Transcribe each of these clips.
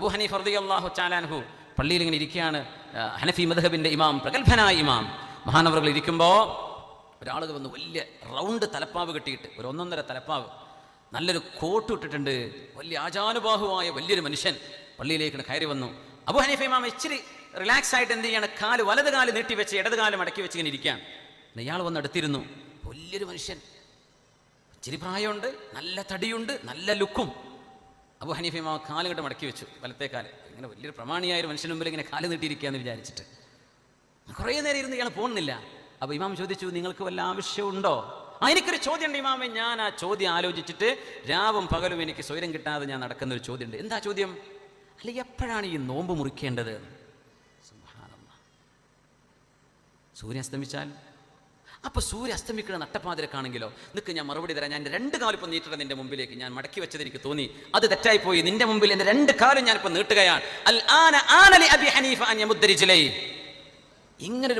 അബു ഹനീഫ് റതി അള്ളാഹു ചാലാൻഹു പള്ളിയിൽ ഇങ്ങനെ ഇരിക്കുകയാണ്. ഹനഫി മദഹബിന്റെ ഇമാം പ്രഗത്ഭനായ ഇമാം. മഹാനവറുകൾ ഇരിക്കുമ്പോൾ ഒരാൾ വന്ന് വലിയ റൗണ്ട് തലപ്പാവ് കെട്ടിയിട്ട് ഒരു ഒന്നൊന്നര തലപ്പാവ് നല്ലൊരു കോട്ട് ഇട്ടിട്ടുണ്ട്. വലിയ ആചാനുബാഹുവായ വലിയൊരു മനുഷ്യൻ പള്ളിയിലേക്ക് കയറി വന്നു. അബു ഹനീഫ് ഇമാം ഇച്ചിരി റിലാക്സ് ആയിട്ട് എന്ത് ചെയ്യാണ്? കാൽ വലത് കാൽ നീട്ടി വെച്ച് ഇടത് കാൽ മടക്കി വെച്ച് ഇങ്ങനെ ഇരിക്കുകയാണ്. ഇയാൾ വന്ന് അടുത്തിരുന്നു. വലിയൊരു മനുഷ്യൻ. ഇച്ചിരി പ്രായമുണ്ട് നല്ല തടിയുണ്ട് നല്ല ലുക്കും. അബു ഹനീഫ് മാ കാൽ കണ്ട് മടക്കി വെച്ചു വലത്തെ കാൽ. ഇങ്ങനെ വലിയൊരു പ്രമാണിയായ ഒരു മനുഷ്യന് മുമ്പിൽ ഇങ്ങനെ കാൽ നീട്ടിയിരിക്കുകയെന്ന് വിചാരിച്ചിട്ട്. കുറേ നേരം ഇരുന്ന് ഇയാൾ പോകുന്നില്ല അപ്പോൾ ഇമാം ചോദിച്ചു നിങ്ങൾക്ക് വല്ല ആവശ്യമുണ്ടോ? ആ എനിക്കൊരു ചോദ്യമുണ്ട് ഇമാമെ. ഞാൻ ആ ചോദ്യം ആലോചിച്ചിട്ട് രാവും പകലും എനിക്ക് സ്വൈരം കിട്ടാതെ ഞാൻ നടക്കുന്ന ഒരു ചോദ്യമുണ്ട്. എന്താ ചോദ്യം? അല്ല എപ്പോഴാണ് ഈ നോമ്പ് മുറിക്കേണ്ടത്. സൂര്യൻ അസ്തമിച്ചാൽ അപ്പൊ സൂര്യ അസ്തമിക്കുന്ന നട്ടപ്പാതിരക്കാണെങ്കിലോ? നിൽക്ക് ഞാൻ മറുപടി തരാം. ഞാൻ രണ്ട് കാലിപ്പം നീട്ടണം നിന്റെ മുമ്പിലേക്ക്. ഞാൻ മടക്കി വെച്ചത് എനിക്ക് തോന്നി. അത് തെറ്റായി പോയി നിന്റെ മുമ്പിൽ എന്റെ രണ്ട് കാലും ഞാനിപ്പോൾ നീട്ടുകയാണ്. ആന ആനലി അബി ഹനീഫ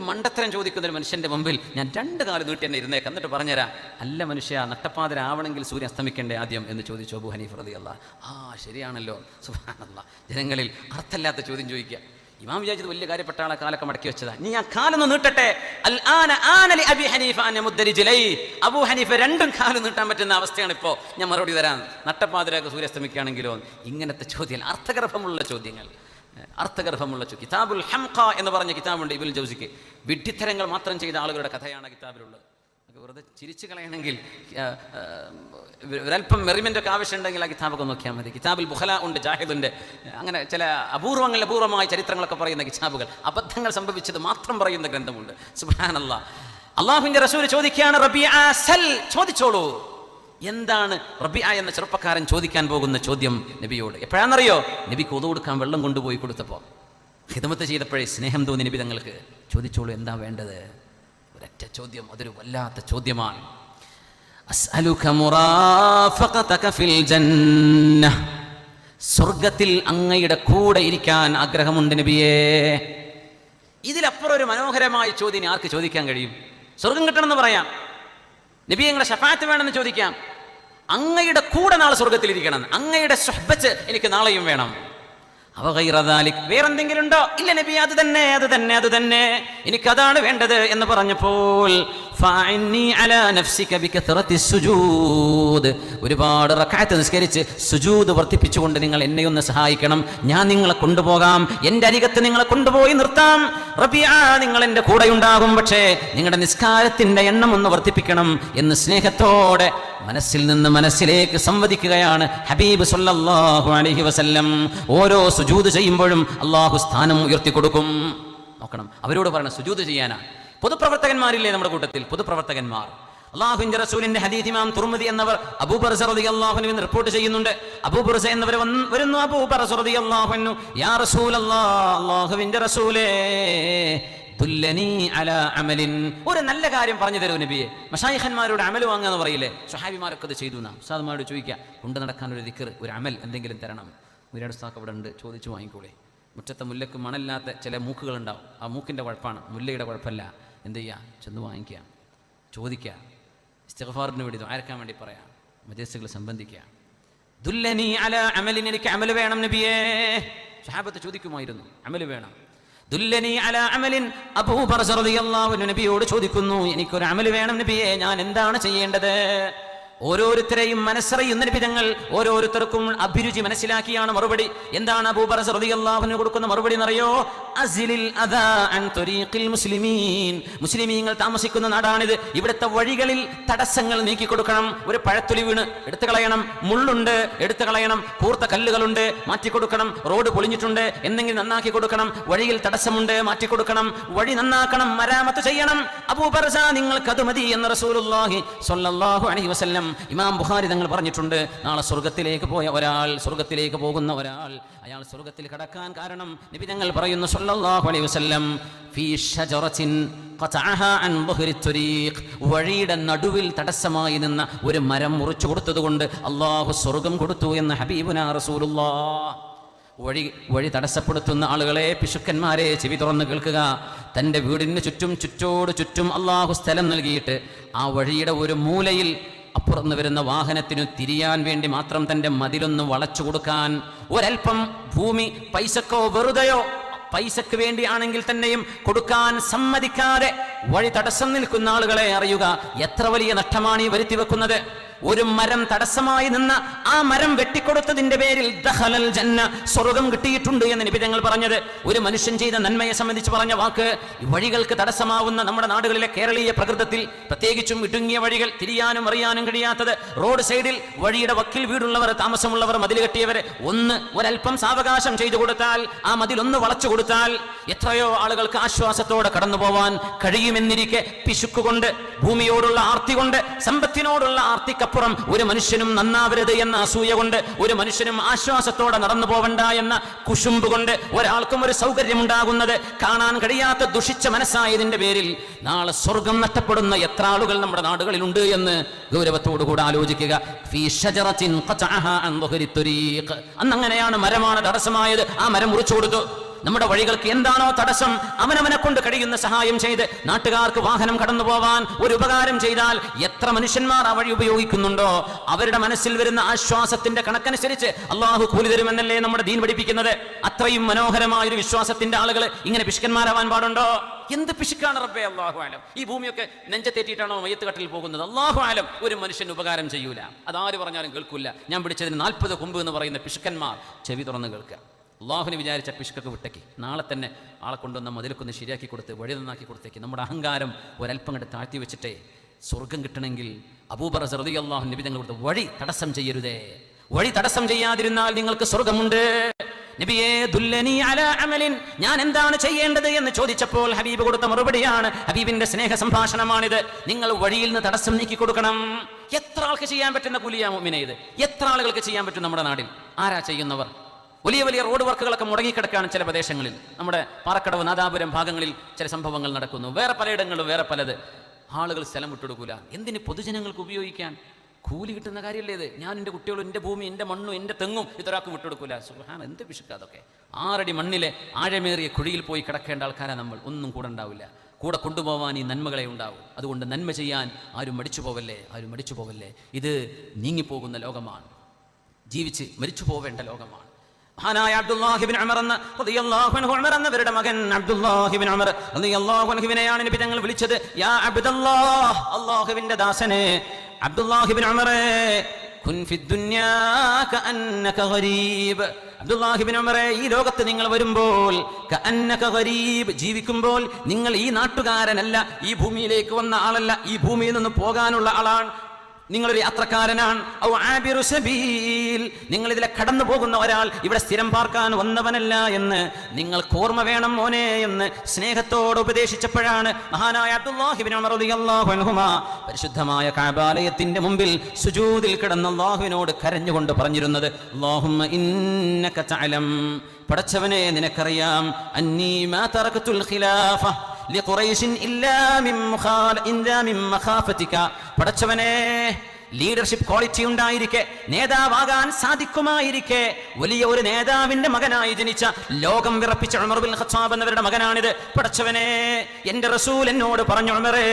മണ്ടത്തരം ചോദിക്കുന്ന ഒരു മനുഷ്യന്റെ മുമ്പിൽ ഞാൻ രണ്ട് കാലം നീട്ടി തന്നെ ഇരുന്നേക്ക്. എന്നിട്ട് പറഞ്ഞുതരാം. അല്ല മനുഷ്യ നട്ടപ്പാതിരാവണമെങ്കിൽ സൂര്യൻ അസ്തമിക്കണ്ടേ ആദ്യം എന്ന് ചോദിച്ചു അബു ഹനീഫ് റതി അല്ല ആ ശരിയാണല്ലോ. സുഹാനല്ല ജനങ്ങളിൽ അർത്ഥമില്ലാത്ത ചോദ്യം ചോദിക്കുക. ഇമാം വിചാരിച്ചത് വലിയ കാര്യപ്പെട്ട ആളെ കാലൊക്കെ മടക്കി വെച്ചതാ. നീ ഞാൻ കാലൊന്ന് നീട്ടട്ടെ. ആനലി അബി ഹനീഫ അബു ഹനീഫ രണ്ടും കാലം നീട്ടാൻ പറ്റുന്ന അവസ്ഥയാണ് ഇപ്പോൾ ഞാൻ മറുപടി തരാം. നട്ടപ്പാതിരൊക്കെ സൂര്യസ്തമിക്കുകയാണെങ്കിലോ ഇങ്ങനത്തെ ചോദ്യം അർത്ഥഗർഭമുള്ള ചോദ്യങ്ങൾ. അർത്ഥഗർഭമുള്ള കിതാബുൽ ഹംഖ എന്ന് പറഞ്ഞ കിതാബുണ്ട് ഇബുൽ ജൗസിക്ക്. വിഡ്ഢിത്തരങ്ങൾ മാത്രം ചെയ്ത ആളുകളുടെ കഥയാണ് കിതാബിലുള്ളത്. വെറുതെ ചിരിച്ചു കളയണമെങ്കിൽ ഒരല്പം മെറിമെന്റ് ഒക്കെ ആവശ്യമുണ്ടെങ്കിൽ ആ കിതാബൊക്കെ നോക്കിയാൽ മതി. കിതാബിൽ ബുഹല ഉണ്ട് ജാഹിദുണ്ട്. അങ്ങനെ ചില അപൂർവങ്ങൾ അപൂർവമായ ചരിത്രങ്ങളൊക്കെ പറയുന്ന കിതാബുകൾ അബദ്ധങ്ങൾ സംഭവിച്ചത് മാത്രം പറയുന്ന ഗ്രന്ഥമുണ്ട്. സുബാനല്ല അള്ളാഹുവിന്റെ റസൂൽ ചോദിക്കുകയാണ് റബി സൽ ചോദിച്ചോളൂ. എന്താണ് റബിയ എന്ന ചെറുപ്പക്കാരൻ ചോദിക്കാൻ പോകുന്ന ചോദ്യം നബിയോട്? എപ്പോഴാണെന്നറിയോ? നബി കൊതു കൊടുക്കാൻ വെള്ളം കൊണ്ടുപോയി കൊടുത്തപ്പോൾ ഹിതമത്ത് ചെയ്തപ്പോഴേ സ്നേഹം തോന്നി നബി തങ്ങൾക്ക്. ചോദിച്ചോളൂ എന്താ വേണ്ടത്? ഒരൊറ്റ ചോദ്യം അതൊരു വല്ലാത്ത ചോദ്യമാണ്. സ്വർഗത്തിൽ അങ്ങയുടെ കൂടെ ഇരിക്കാൻ ആഗ്രഹമുണ്ട് നബിയേ. ഇതിലപ്പുറം ഒരു മനോഹരമായ ചോദ്യം ആർക്ക് ചോദിക്കാൻ കഴിയും? സ്വർഗം കിട്ടണമെന്ന് പറയാം. നബി ഞങ്ങളുടെ ഷഫാത്ത് വേണമെന്ന് ചോദിക്കാം. അങ്ങയുടെ കൂടെ നാളെ സ്വർഗത്തിലിരിക്കണം അങ്ങയുടെ സ്വഹബച്ച് എനിക്ക് നാളെയും വേണം. വേറെന്തെങ്കിലും ഉണ്ടോ ഇല്ല നബി അത് തന്നെ അത് തന്നെ അത് തന്നെ. എനിക്കതാണ് വേണ്ടത് എന്ന് പറഞ്ഞപ്പോൾ ഒരുപാട് റക്അത്ത് നിസ്കരിച്ച് സുജൂദ് വർദ്ധിപ്പിച്ചുകൊണ്ട് നിങ്ങൾ എന്നെ ഒന്ന് സഹായിക്കണം. ഞാൻ നിങ്ങളെ കൊണ്ടുപോകാം. എന്റെ അരികത്ത് നിങ്ങളെ കൊണ്ടുപോയി നിർത്താം. റബിയ നിങ്ങൾ എന്റെ കൂടെ ഉണ്ടാകും പക്ഷേ നിങ്ങളുടെ നിസ്കാരത്തിന്റെ എണ്ണം ഒന്ന് വർദ്ധിപ്പിക്കണം എന്ന് സ്നേഹത്തോടെ മനസ്സിൽ നിന്ന് മനസ്സിലേക്ക് സംവദിക്കുകയാണ് ഹബീബ് സല്ലല്ലാഹു അലൈഹി വസല്ലം. ഓരോ സുജൂദ് ചെയ്യുമ്പോഴും അള്ളാഹു സ്ഥാനം ഉയർത്തി കൊടുക്കും നോക്കണം അവരോട് പറയണം സുജൂദ് ചെയ്യാനാണ് പൊതുപ്രവർത്തകന്മാരില്ലേ നമ്മുടെ കൂട്ടത്തിൽ? പൊതുപ്രവർത്തകന്മാർ. അള്ളാഹുവിന്റെ റസൂലിന്റെ ഹദീദിമാം ഇമാം തുർമദി എന്നവർ അബൂബർസറതി അള്ളാഹുനു എന്ന് റിപ്പോർട്ട് ചെയ്യുന്നുണ്ട്. അബൂബർസ എന്നവർ വരുന്നു അബൂബർസറതി അള്ളാഹുനു യാ റസൂലല്ലാഹ് അള്ളാഹുവിന്റെ റസൂലേ അമലിൻ. ഒരു നല്ല കാര്യം പറഞ്ഞു തരൂ നബിയെ. മഷായിഖന്മാരോട് അമൽ വാങ്ങാന്ന് പറയില്ലേ? സ്വഹാബിമാരൊക്കെ അത് ചെയ്തു നാം ഉസ്താദുമാരോട് ചോദിക്കുക കൊണ്ട് നടക്കാൻ ഒരു ദിക്കർ ഒരു അമൽ എന്തെങ്കിലും തരണം? മുരാട് ഉസ്താക്ക് അവിടെ ഉണ്ട് ചോദിച്ചു വാങ്ങിക്കൂടെ മുറ്റത്തെ മുല്ലക്ക് മണല്ലാത്ത ചില മൂക്കുകൾ ഉണ്ടാവും ആ മൂക്കിന്റെ കുഴപ്പമാണ് മുല്ലയുടെ കുഴപ്പമല്ല എന്ത് ചെയ്യുക ചെന്ന് വാങ്ങിക്കുക. ചോദിക്കുക. ഇസ്തിഗ്ഫാറിന് വേണ്ടി ആരക്കാൻ വേണ്ടി പറയാം. മജസ്സുകൾ സംബന്ധിക്കുക. ദുല്ലനി അല എനിക്ക് അമൽ വേണം നബിയേ. ഷഹാബത്ത് ചോദിക്കുമായിരുന്നു. അമൽ വേണം. ദുല്ലനി അല നബിയോട് ചോദിക്കുന്നു. എനിക്കൊരു അമൽ വേണം നബിയെ ഞാൻ എന്താണ് ചെയ്യേണ്ടത്? ഓരോരുത്തരെയും മനസ്സറിയുന്ന വിധങ്ങൾ ഓരോരുത്തർക്കും അഭിരുചി മനസ്സിലാക്കിയാണ് മറുപടി. എന്താണ് അബൂബർ റളിയല്ലാഹുവിന് കൊടുക്കുന്ന മറുപടി എന്നറിയോ? മുസ്ലിമീങ്ങൾ താമസിക്കുന്ന നാടാണിത്. ഇവിടുത്തെ വഴികളിൽ തടസ്സങ്ങൾ നീക്കി കൊടുക്കണം ഒരു പഴത്തുലി വീണ് എടുത്തു കളയണം. മുള്ളുണ്ട് എടുത്തു കളയണം. കൂർത്ത കല്ലുകളുണ്ട് മാറ്റി കൊടുക്കണം റോഡ് പൊളിഞ്ഞിട്ടുണ്ട്. എന്തെങ്കിലും നന്നാക്കി കൊടുക്കണം. വഴിയിൽ തടസ്സമുണ്ട് മാറ്റി കൊടുക്കണം വഴി നന്നാക്കണം. മരാമത്ത് ചെയ്യണം. അബൂബർസ നിങ്ങൾക്ക് അത് മതി എന്ന് റസൂലുള്ളാഹി സ്വല്ലല്ലാഹു അലൈഹി വസല്ലം ഇമാം ബുഖാരി തങ്ങൾ പറഞ്ഞിട്ടുണ്ട്. നാളെ സ്വർഗത്തിലേക്ക് പോയ ഒരാൾ സ്വർഗത്തിലേക്ക് പോകുന്ന ഒരാൾ. അയാൾ സ്വർഗത്തിൽ കടക്കാൻ കാരണം നബി തങ്ങൾ പറയുന്നു സ്വല്ലല്ലാഹു അലൈഹി വസല്ലം ഫീ ഷജറത്തിൻ വഴിയുടെ നടുവിൽ തടസ്സമായി നിന്ന ഒരു മരം മുറിച്ചു കൊടുത്തതുകൊണ്ട് അള്ളാഹു സ്വർഗം കൊടുത്തു എന്ന് ഹബീബുന റസൂലുള്ള വഴി വഴി തടസ്സപ്പെടുത്തുന്ന ആളുകളെ പിശുക്കന്മാരെ ചെവി തുറന്ന് കേൾക്കുക. തന്റെ വീടിന് ചുറ്റും ചുറ്റോട് ചുറ്റും അള്ളാഹു സ്ഥലം നൽകിയിട്ട് ആ വഴിയുടെ ഒരു മൂലയിൽ അപ്പുറന്ന് വരുന്ന വാഹനത്തിനു തിരിയാൻ വേണ്ടി മാത്രം തന്റെ മതിലൊന്ന് വളച്ചു കൊടുക്കാൻ. ഒരൽപ്പം ഭൂമി പൈസക്കോ വെറുതെയോ പൈസക്ക് വേണ്ടിയാണെങ്കിൽ തന്നെയും കൊടുക്കാൻ സമ്മതിക്കാതെ വഴി തടസ്സം നിൽക്കുന്ന ആളുകളെ അറിയുക. എത്ര വലിയ നഷ്ടമാണ് ഈ വരുത്തി വെക്കുന്നത് ഒരു മരം തടസ്സമായി നിന്ന ആ മരം വെട്ടിക്കൊടുത്തതിന്റെ പേരിൽ ദഹലൽ ജന്ന സ്വർഗം കിട്ടിയിട്ടുണ്ട് എന്ന് നിബിധങ്ങൾ പറഞ്ഞത്. ഒരു മനുഷ്യൻ ചെയ്ത നന്മയെ സംബന്ധിച്ച് പറഞ്ഞ വാക്ക് വഴികൾക്ക് തടസ്സമാവുന്ന നമ്മുടെ നാടുകളിലെ കേരളീയ പ്രകൃതത്തിൽ പ്രത്യേകിച്ചും ഇടുങ്ങിയ വഴികൾ തിരിയാനും അറിയാനും കഴിയാത്തത്. റോഡ് സൈഡിൽ വഴിയുടെ വക്കിൽ വീടുള്ളവർ താമസമുള്ളവർ മതിൽ കെട്ടിയവർ ഒന്ന് ഒരൽപ്പം സാവകാശം ചെയ്തു കൊടുത്താൽ ആ മതിൽ ഒന്ന് വളച്ചു കൊടുത്താൽ എത്രയോ ആളുകൾക്ക് ആശ്വാസത്തോടെ കടന്നു പോവാൻ കഴിയുമെന്നിരിക്കെ പിശുക്കുകൊണ്ട് ഭൂമിയോടുള്ള ആർത്തി കൊണ്ട് സമ്പത്തിനോടുള്ള ആർത്തിക്കപ്പുറം ഒരു മനുഷ്യനും നന്നാവരുത് എന്ന അസൂയ കൊണ്ട് ഒരു മനുഷ്യനും ആശ്വാസത്തോടെ നടന്നു പോവണ്ട എന്ന കുശുമ്പ് കൊണ്ട് ഒരാൾക്കും ഒരു സൗകര്യം ഉണ്ടാകുന്നത് കാണാൻ കഴിയാത്ത ദുഷിച്ച മനസ്സായതിന്റെ പേരിൽ നാളെ സ്വർഗം നഷ്ടപ്പെടുന്ന എത്ര ആളുകൾ നമ്മുടെ നാടുകളിലുണ്ട് എന്ന് ഗൗരവത്തോടു കൂടെ ആലോചിക്കുക. അന്നങ്ങനെയാണ് മരമാണ് തടസ്സമായത്. ആ മരം മുറിച്ചു കൊടുത്തു. നമ്മുടെ വഴികൾക്ക് എന്താണോ തടസ്സം അവനവനെ കൊണ്ട് കഴിയുന്ന സഹായം ചെയ്ത് നാട്ടുകാർക്ക് വാഹനം കടന്നു പോവാൻ ഒരു ഉപകാരം ചെയ്താൽ എത്ര മനുഷ്യന്മാർ ആ വഴി ഉപയോഗിക്കുന്നുണ്ടോ? അവരുടെ മനസ്സിൽ വരുന്ന ആശ്വാസത്തിന്റെ കണക്കനുസരിച്ച് അള്ളാഹു കൂലി തരുമെന്നല്ലേ നമ്മുടെ ദീൻ പഠിപ്പിക്കുന്നത്. അത്രയും മനോഹരമായ ഒരു വിശ്വാസത്തിന്റെ ആളുകൾ ഇങ്ങനെ പിശുക്കന്മാരാവാൻ പാടുണ്ടോ? എന്ത് പിശുക്കാണ് റബ്ബേ? അള്ളാഹു ആലം. ഈ ഭൂമിയൊക്കെ നെഞ്ചത്തേറ്റിയിട്ടാണോ മയ്യത്ത് കട്ടിൽ പോകുന്നത്? അള്ളാഹു ആലം. ഒരു മനുഷ്യന് ഉപകാരം ചെയ്യൂല. അതാര് പറഞ്ഞാലും കേൾക്കൂല. ഞാൻ പിടിച്ചതിന് നാൽപ്പത് കൊമ്പ് എന്ന് പറയുന്ന പിശുക്കന്മാർ. ചെവി തുറന്ന് കേൾക്കുക അള്ളാഹുവിനെ വിചാരിച്ച പിഷ്കൊക്കെ വിട്ടേക്ക്. നാളെ തന്നെ ആളെ കൊണ്ടുവന്ന മതിലൊക്കൊന്ന് ശരിയാക്കി കൊടുത്ത് വഴി നന്നാക്കി കൊടുത്തേക്ക്. നമ്മുടെ അഹങ്കാരം ഒരല്പം കണ്ട് താഴ്ത്തി വെച്ചിട്ടേ സ്വർഗം കിട്ടണമെങ്കിൽ അബൂബർ സറുദി അള്ളാഹു നബി തങ്ങൾ കൊടുത്ത വഴി തടസ്സം ചെയ്യരുതേ. വഴി തടസ്സം ചെയ്യാതിരുന്നാൽ നിങ്ങൾക്ക് സ്വർഗമുണ്ട് നബിയേ ഞാൻ എന്താണ് ചെയ്യേണ്ടത് എന്ന് ചോദിച്ചപ്പോൾ ഹബീബ് കൊടുത്ത മറുപടിയാണ് ഹബീബിന്റെ സ്നേഹ സംഭാഷണമാണിത്. നിങ്ങൾ വഴിയിൽ നിന്ന് തടസ്സം നീക്കി കൊടുക്കണം. എത്ര ആൾക്ക് ചെയ്യാൻ പറ്റുന്ന കുലിയാ മിനെ ഇത്? എത്ര ആളുകൾക്ക് ചെയ്യാൻ പറ്റും നമ്മുടെ നാടിൽ? ആരാ ചെയ്യുന്നവർ? വലിയ വലിയ റോഡ് വർക്കുകളൊക്കെ മുടങ്ങിക്കിടക്കുകയാണ് ചില പ്രദേശങ്ങളിൽ. നമ്മുടെ പാറക്കടവ് നാദാപുരം ഭാഗങ്ങളിൽ ചില സംഭവങ്ങൾ നടക്കുന്നു. വേറെ പലയിടങ്ങളിലും വേറെ പലത്. ആളുകൾ സ്ഥലം വിട്ടുകൊടുക്കൂല എന്തിന് പൊതുജനങ്ങൾക്ക് ഉപയോഗിക്കാൻ? കൂലി കിട്ടുന്ന കാര്യമല്ലേ ഇത്? ഞാൻ എന്റെ കുട്ടികളും എന്റെ ഭൂമി എന്റെ മണ്ണും എന്റെ തെങ്ങും ഇതൊരാൾക്ക് വിട്ടുകൊടുക്കൂല സുഹാൻ എന്ത് പിശുക്ക അതൊക്കെ? ആറടി മണ്ണിലെ ആഴമേറിയ കുഴിയിൽ പോയി കിടക്കേണ്ട ആൾക്കാരെ നമ്മൾ. ഒന്നും കൂടെ ഉണ്ടാവില്ല. കൂടെ കൊണ്ടുപോകാൻ ഈ നന്മകളെ ഉണ്ടാവും. അതുകൊണ്ട് നന്മ ചെയ്യാൻ ആരും മടിച്ചു പോവല്ലേ? ആരും മടിച്ചു പോവല്ലേ? ഇത് നീങ്ങിപ്പോകുന്ന ലോകമാണ്. ജീവിച്ച് മരിച്ചു പോവേണ്ട ലോകമാണ്. മഹാനായ അബ്ദുല്ലാഹിബിൻ ഉമർ എന്ന റളിയല്ലാഹു അൻഹു ഉമർ എന്നവരുടെ മകൻ അബ്ദുല്ലാഹിബിൻ ഉമർ റളിയല്ലാഹു അൻഹുവിനെയാണ് നബി തങ്ങൾ വിളിച്ചത്. യാ അബ്ദുല്ലാഹ് അല്ലാഹുവിന്റെ ദാസനെ. അബ്ദുല്ലാഹിബിൻ ഉമറേ കുൻ ഫിദ് ദുനിയാ ഗരീബ്. അബ്ദുല്ലാഹിബിൻ ഉമറേ ഈ ലോകത്ത് നിങ്ങൾ വരുമ്പോൾ ഗരീബ് ജീവിക്കുമ്പോൾ നിങ്ങൾ ഈ നാട്ടുകാരനല്ല ഈ ഭൂമിയിലേക്ക് വന്ന ആളല്ല ഈ ഭൂമിയിൽ നിന്ന് പോകാനുള്ള ആളാണ്. നിങ്ങളൊരു യാത്രക്കാരനാണ്. നിങ്ങൾ ഇതിലെ കടന്നു പോകുന്ന ഒരാൾ ഇവിടെ സ്ഥിരം പാർക്കാൻ വന്നവനല്ല എന്ന് നിങ്ങൾ ഓർമ്മ വേണം മോനെ എന്ന് സ്നേഹത്തോട് ഉപദേശിച്ചപ്പോഴാണ് മഹാനായ പരിശുദ്ധമായ കാബാലയത്തിന്റെ മുമ്പിൽ സുജൂതിൽ കിടന്ന അല്ലാഹുവിനോട് കരഞ്ഞുകൊണ്ട് പറഞ്ഞിരുന്നത് പടച്ചവനെ നിനക്കറിയാം അന്നീ മാ തറക്കത്തുൽ ഖിലാഫ. പടച്ചവനെ ലീഡർഷിപ്പ് ക്വാളിറ്റി ഉണ്ടായിരിക്കെ നേതാവാകാൻ സാധിക്കുമായിരിക്കെ. വലിയ ഒരു നേതാവിന്റെ മകനായി ജനിച്ച ലോകം വിറപ്പിച്ച ഉമർബിൻ ഖത്താബ് എന്നവരുടെ മകനാണിത്. പടച്ചവനെ എന്റെ റസൂൽ എന്നോട് പറഞ്ഞു ഉമറേ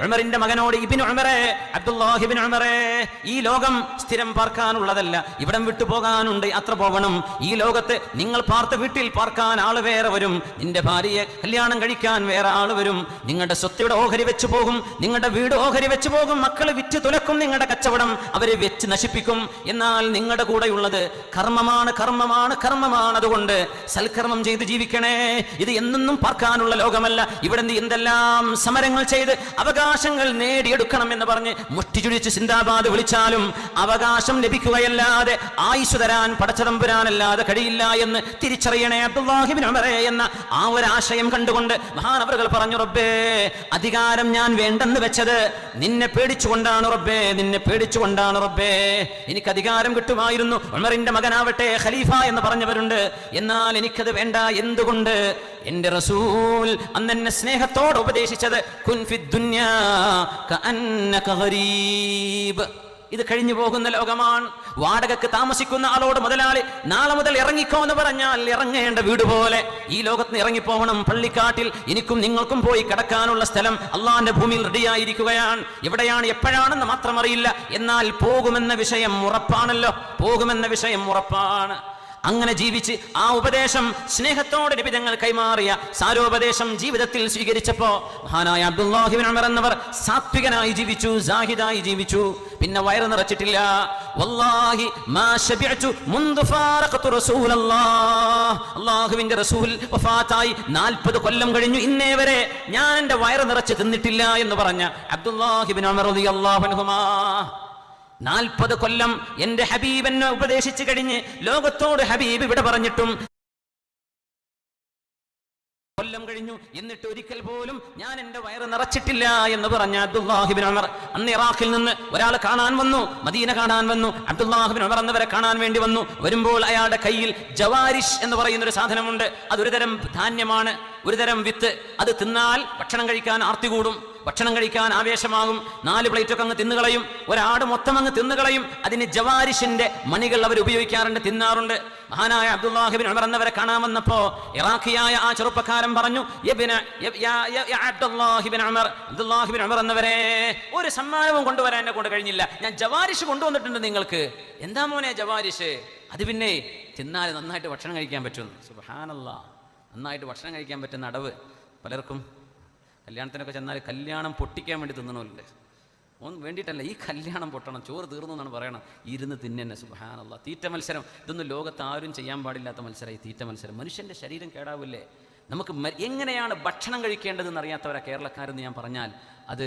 ഉമറിന്റെ മകനോട് ഇബിൻ ഉമറേ അബ്ദുല്ലാഹിബിൻ ഉമറേ ഈ ലോകം സ്ഥിരം പാർക്കാനുള്ളതല്ല. ഇവിടം വിട്ടു പോകാനുണ്ട് യാത്ര പോകണം. ഈ ലോകത്ത് നിങ്ങൾ പാർത്ത വീട്ടിൽ പാർക്കാൻ ആൾ വേറെ വരും. നിന്റെ ഭാര്യയെ കല്യാണം കഴിക്കാൻ വേറെ ആൾ വരും. നിങ്ങളുടെ സ്വത്തിയുടെ ഓഹരി വെച്ചു പോകും നിങ്ങളുടെ വീട് ഓഹരി വെച്ചു പോകും മക്കൾ വിറ്റ് തുലക്കും നിങ്ങളുടെ കച്ചവടം അവരെ വെച്ച് നശിപ്പിക്കും. എന്നാൽ നിങ്ങളുടെ കൂടെയുള്ളത് കർമ്മമാണ് കർമ്മമാണ് കർമ്മമാണ്. അതുകൊണ്ട് സൽക്കർമ്മം ചെയ്ത് ജീവിക്കണേ. ഇത് എന്നെന്നും പാർക്കാനുള്ള ലോകമല്ല. ഇവിടെ എന്തെല്ലാം സമരങ്ങൾ ചെയ്ത് അവകാശങ്ങൾ നേടിയെടുക്കണം എന്ന് പറഞ്ഞ് മുഷ്ടിചുഴിച്ച് സിന്ദാബാദ് വിളിച്ചാലും അവകാശം ലഭിക്കുകയല്ലാതെ ആയുസ് തരാൻ പടച്ചതമ്പുരാനല്ലാതെ കഴിയില്ല എന്ന് തിരിച്ചറിയണേ അബ്ദുല്ലാഹിബിൻ ഉമറേ എന്ന ആ ഒരു ആശയം കണ്ടുകൊണ്ട് മഹാനവറുകൾ പറഞ്ഞു റബ്ബേ അധികാരം ഞാൻ വേണ്ടെന്ന് വെച്ചത് നിന്നെ പേടിച്ചുകൊണ്ടാണ് റബ്ബേ നിന്നെ പേടിച്ചുകൊണ്ടാണ് റബ്ബേ എനിക്ക് അധികാരം കിട്ടുമായിരുന്നു. ഉമറിന്റെ മകനാവട്ടെ ഖലീഫ എന്ന് പറഞ്ഞവരുണ്ട്. എന്നാൽ എനിക്കത് വേണ്ട. എന്തുകൊണ്ട്? എന്റെ റസൂൽ അന്ന് എന്നെ സ്നേഹത്തോടെ ഉപദേശിച്ചത് കുൻ ഫിദ് ദുനിയാ ഇത് കഴിഞ്ഞു പോകുന്ന ലോകമാണ്. വാടകക്ക് താമസിക്കുന്ന ആളോട് മുതലാളി നാളെ മുതൽ ഇറങ്ങിക്കോ എന്ന് പറഞ്ഞാൽ ഇറങ്ങേണ്ട വീട് പോലെ. ഈ ലോകത്ത് ഇറങ്ങിപ്പോകണം പള്ളിക്കാട്ടിൽ. എനിക്കും നിങ്ങൾക്കും പോയി കിടക്കാനുള്ള സ്ഥലം അള്ളാന്റെ ഭൂമിയിൽ റെഡിയായിരിക്കുകയാണ് എവിടെയാണ് എപ്പോഴാണെന്ന് മാത്രം അറിയില്ല. എന്നാൽ പോകുമെന്ന വിഷയം ഉറപ്പാണല്ലോ. പോകുമെന്ന വിഷയം ഉറപ്പാണ്. അങ്ങനെ ജീവിച്ച് ആ ഉപദേശം സ്നേഹത്തോടെ ലഭിതങ്ങൾ തങ്ങൾ കൈമാറിയ സാരോപദേശം ജീവിതത്തിൽ സ്വീകരിച്ചപ്പോ മഹാനായ അബ്ദുല്ലാഹിബിൻ അമർ എന്നവർ സാത്വികനായി ജീവിച്ചു സാഹിദായി ജീവിച്ചു. പിന്നെ വയറ് നിറച്ചിട്ടില്ല. വല്ലാഹി മാ ശബിഅതു മുൻദു ഫാറഖതു റസൂലല്ലാഹ്. അല്ലാഹുവിന്റെ റസൂൽ വഫാത്തായി 40 കൊല്ലം കഴിഞ്ഞു. ഇന്നേ വരെ ഞാൻ എന്റെ വയറ് നിറച്ച് തിന്നിട്ടില്ല എന്ന് പറഞ്ഞ അബ്ദുല്ലാഹിബിൻ അമർ റളിയല്ലാഹു അൻഹുമാ. നാൽപ്പത് കൊല്ലം എന്റെ ഹബീബ് എന്നെ ഉപദേശിച്ചു കഴിഞ്ഞ് ലോകത്തോട് ഹബീബ് ഇവിടെ പറഞ്ഞിട്ടും കൊല്ലം കഴിഞ്ഞു. എന്നിട്ട് ഒരിക്കൽ പോലും ഞാൻ എന്റെ വയറ് നിറച്ചിട്ടില്ല എന്ന് പറഞ്ഞ അബ്ദുല്ലാഹിബിൻ ഉമർ അന്ന് ഇറാഖിൽ നിന്ന് ഒരാൾ കാണാൻ വന്നു മദീന കാണാൻ വന്നു. അബ്ദുല്ലാഹിബിൻ ഉമർ എന്നവരെ കാണാൻ വേണ്ടി വന്നു. വരുമ്പോൾ അയാളുടെ കയ്യിൽ ജവാരിഷ് എന്ന് പറയുന്ന ഒരു സാധനമുണ്ട്. അതൊരു തരം ധാന്യമാണ് ഒരു തരം വിത്ത്. അത് തിന്നാൽ ഭക്ഷണം കഴിക്കാൻ ആർത്തി കൂടും. ഭക്ഷണം കഴിക്കാൻ ആവേശമാകും. നാല് പ്ലേറ്റൊക്കെ അങ്ങ് തിന്നുകളയും. ഒരാട് മൊത്തം അങ്ങ് തിന്നുകളയും. അതിന് ജവാരിഷിന്റെ മണികൾ അവർ ഉപയോഗിക്കാറുണ്ട് തിന്നാറുണ്ട്. മഹാനായ അബ്ദുല്ലാഹിബിൻ ഉമർ എന്നവരെ കാണാൻ വന്നപ്പോ ഇറാഖിയായ ആ ചെറുപ്പക്കാരൻ പറഞ്ഞു "യബ്ന- യ- യ- യ- യ അബ്ദുല്ലാഹിബിൻ ഉമർ അബ്ദുല്ലാഹിബിൻ ഉമർ എന്നവരെ ഒരു സമ്മാനവും കൊണ്ടുവരാൻ എന്നെ കൊണ്ട് കഴിഞ്ഞില്ല. ഞാൻ ജവാരിഷ് കൊണ്ടുവന്നിട്ടുണ്ട് നിങ്ങൾക്ക്. എന്താ മോനെ ജവാരിഷ്? അത് പിന്നെ തിന്നാൽ നന്നായിട്ട് ഭക്ഷണം കഴിക്കാൻ പറ്റും സുബാനല്ല നന്നായിട്ട് ഭക്ഷണം കഴിക്കാൻ പറ്റുന്ന അടവ് പലർക്കും കല്യാണത്തിനൊക്കെ ചെന്നാൽ കല്യാണം പൊട്ടിക്കാൻ വേണ്ടി തിന്നണമല്ലേ? ഒന്നും വേണ്ടിയിട്ടല്ല ഈ കല്യാണം പൊട്ടണം ചോറ് തീർന്നു എന്നാണ് പറയണം ഇരുന്ന് തിന്നെ സുഹാനുള്ള തീറ്റ മത്സരം ഇതൊന്നും ലോകത്ത് ആരും ചെയ്യാൻ പാടില്ലാത്ത മത്സരമായി തീറ്റ മത്സരം. മനുഷ്യന്റെ ശരീരം കേടാവില്ലേ? നമുക്ക് എങ്ങനെയാണ് ഭക്ഷണം കഴിക്കേണ്ടതെന്ന് അറിയാത്തവരാ കേരളക്കാരെന്ന് ഞാൻ പറഞ്ഞാൽ അത്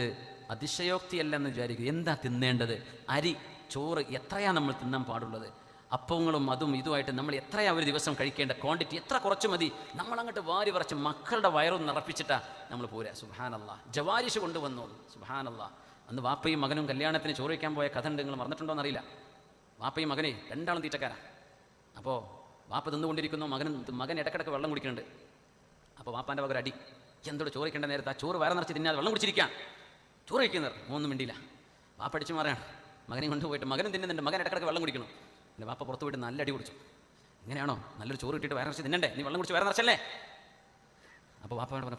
അതിശയോക്തിയല്ലെന്ന് വിചാരിക്കും എന്താ തിന്നേണ്ടത്? അരി ചോറ് എത്രയാണ് നമ്മൾ തിന്നാൻ പാടുള്ളത്? അപ്പങ്ങളും അതും ഇതുമായിട്ട് നമ്മൾ എത്രയാ ഒരു ദിവസം കഴിക്കേണ്ട ക്വാണ്ടിറ്റി എത്ര കുറച്ച് മതി? നമ്മൾ അങ്ങോട്ട് വാരി വറച്ച് മക്കളുടെ വയറും നിറപ്പിച്ചിട്ടാ നമ്മൾ പോരാ. സുഹാനല്ല ജവാരിഷ് കൊണ്ടുവന്നു. സുഹാനല്ല അന്ന് വാപ്പയും മകനും കല്യാണത്തിന് ചോറ് വയ്ക്കാൻ പോയ കഥ ഉണ്ട് നിങ്ങൾ മറന്നിട്ടുണ്ടോ എന്നറിയില്ല വാപ്പയും മകനെ രണ്ടാളും തീറ്റക്കാരാ. അപ്പോൾ വാപ്പ തിന്നുകൊണ്ടിരിക്കുന്നു മകൻ മകൻ ഇടക്കിടക്ക് വെള്ളം കുടിക്കുന്നുണ്ട്. അപ്പോൾ വാപ്പാന്റെ പകരം അടി. എന്തോട് ചോറ് വയ്ക്കേണ്ട നേരത്തെ? ആ ചോറ് വയറ് നിറച്ച് തിന്നാതെ വെള്ളം കുടിച്ചിരിക്കാം. ചോറ് വയ്ക്കുന്നവർ മൂന്നും മിണ്ടിയില്ല. വാപ്പ അടിച്ചു മാറാണ്. മകനെ കൊണ്ടുപോയിട്ട് മകനും തിന്നുന്നുണ്ട് മകൻ ഇടക്കിടക്ക് വെള്ളം കുടിക്കണം എന്റെ വാപ്പ പുറത്ത് പോയിട്ട് നല്ല അടി കുടിച്ചു. ഇങ്ങനെയാണോ നല്ലൊരു ചോറ് കിട്ടിയിട്ട് വേറെ നിറച്ച് തിന്നണ്ടേ? നീ വെള്ളം കുടിച്ച് വേറെ നിറച്ചല്ലേ? അപ്പോൾ വാപ്പ പറഞ്ഞു